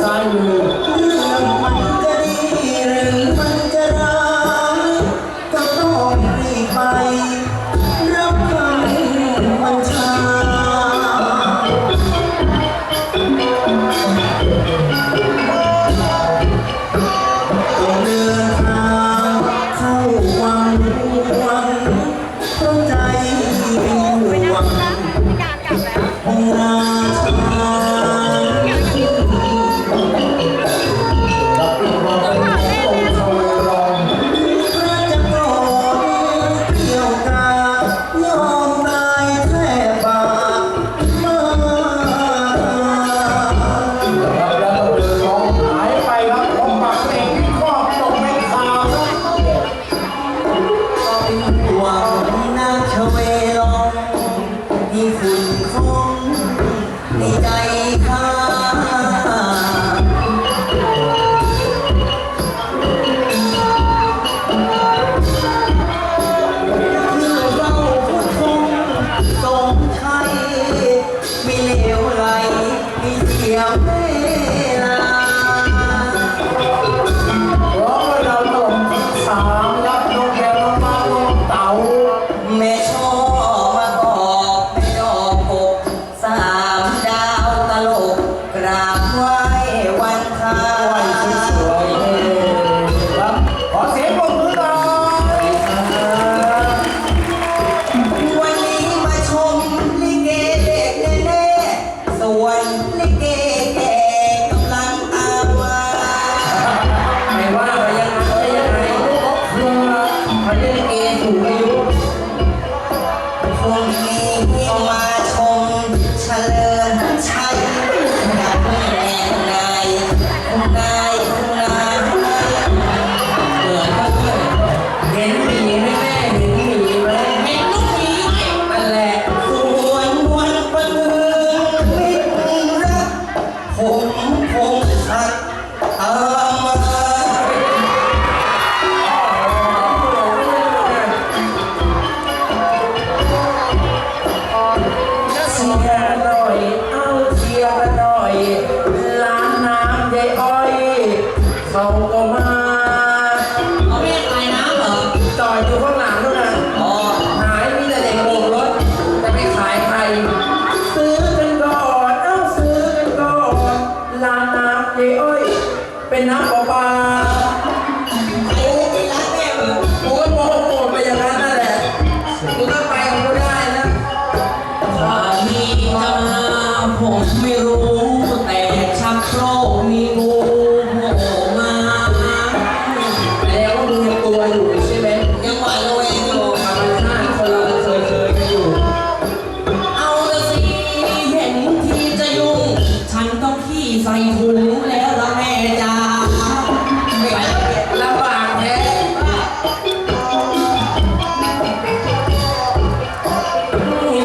ซ้ายมือเรื่องมันจะดีหรือมันจะร้ายก็ต้องรีบไป ในใจข้า ผมผมสัต ใส่ถุ